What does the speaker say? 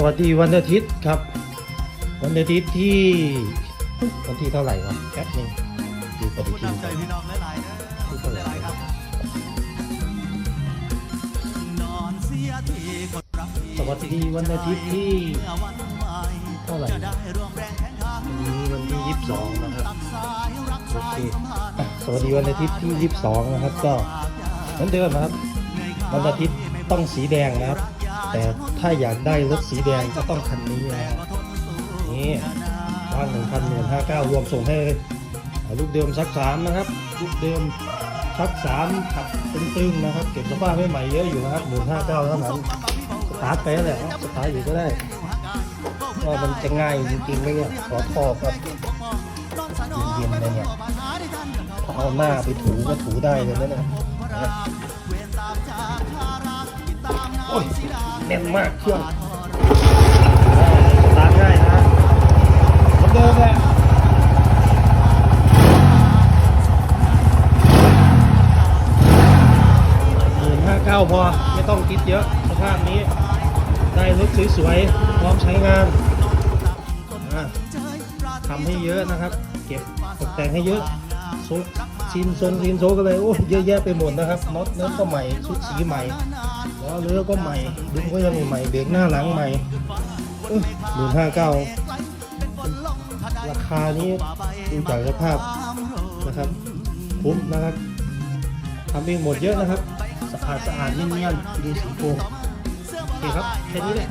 สวัสดีวันอาทิตย์ครับ วันอาทิตย์ที่วันที่เท่าไหร่วะแป๊บนึงดูปฏิทินใจก่อนพี่น้องหลายๆเด้อที่เท่าไหร่หลายๆครับนอนเสียทีคนรักพี่สวัสดีวันอาทิตย์ที่เมื่อวันใหม่เท่าไหร่จะได้ร่วมแรงแข่งขันวันนี้วันที่ยี่สิบสองนะครับตักสายรักโอสาเคยสัมพันธ์อะสวัสดีวันอาทิตย์ที่ยี่สิบสองนะครับ ก็เหมือนเดิมนะครับ วันอาทิตย์ต้องสีแดงนะครับ แต่ถ้าอยากได้รถสีแดงก็ต้องคันนี้นะครับนี่บ้านหนึ่งพันหนึ่งห้าเก้ารวมส่งให้ลูกเดิมชักสามนะครับลูกเดิมชักสามขับตึงๆนะครับ เก็บสภาพไม่ใหม่เยอะอยู่นะครับหมื่นห้าเก้าเท่านั้นสตาร์ทไปแล้วแหละสตาร์ทอยู่ก็ได้ว่ามันจะง่ายจริงๆไหมเนี่ยขอพอครับเย็นๆเลยเนี่ยเอาหน้าไปถูก็ถูได้เลยนะเนี่ย แน่นมากเครื่องสตาร์ทง่ายนะเหมือนเดิมแหละหมื่นห้าเก้าพอ ไม่ต้องคิดเยอะสภาพนี้ ได้รถสวยๆ พร้อมใช้งานอะทำให้เยอะนะครับ เก็บตกแต่งให้เยอะ ซุกซินทรงซินโซก็เลยโอ้ยเยอะแยะไปหมดนะครับน็อตเนื้อก็ใหม่ชุดสีใหม่ล้อเรือก็ใหม่ดุมก็ยังใหม่เบรกหน้าหลังใหม่หมื่นห้าเก้าราคานี้ดูจากสภาพนะครับคุ้มนะครับทำเองหมดเยอะนะครับสะอาดสะอาดเนียนๆดูสีโครงโอเคครับแค่นี้แหละ